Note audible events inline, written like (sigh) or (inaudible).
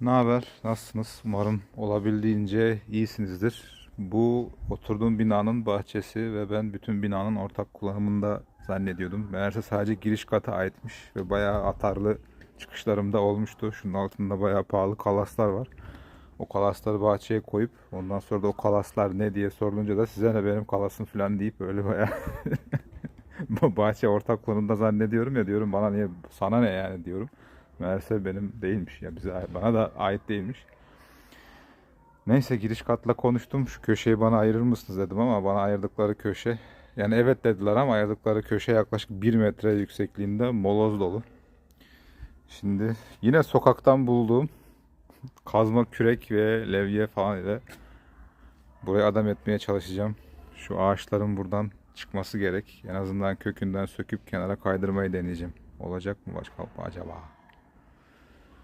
Ne haber? Nasılsınız? Umarım olabildiğince iyisinizdir. Bu oturduğum binanın bahçesi ve ben bütün binanın ortak kullanımında zannediyordum. Meğerse sadece giriş kata aitmiş ve bayağı atarlı çıkışlarımda olmuştu. Şunun altında bayağı pahalı kalaslar var. O kalasları bahçeye koyup ondan sonra da o kalaslar ne diye sorulunca da size ne benim kalasım falan deyip öyle bayağı (laughs) bahçe ortak kullanımda zannediyorum ya diyorum bana niye sana ne yani diyorum. Meğerse benim değilmiş ya bize bana da ait değilmiş. Neyse giriş katla konuştum. Şu köşeyi bana ayırır mısınız dedim ama bana ayırdıkları köşe yani evet dediler ama ayırdıkları köşe yaklaşık 1 metre yüksekliğinde moloz dolu. Şimdi yine sokaktan bulduğum (laughs) kazma kürek ve levye falan ile burayı adam etmeye çalışacağım. Şu ağaçların buradan çıkması gerek. En azından kökünden söküp kenara kaydırmayı deneyeceğim. Olacak mı başka acaba?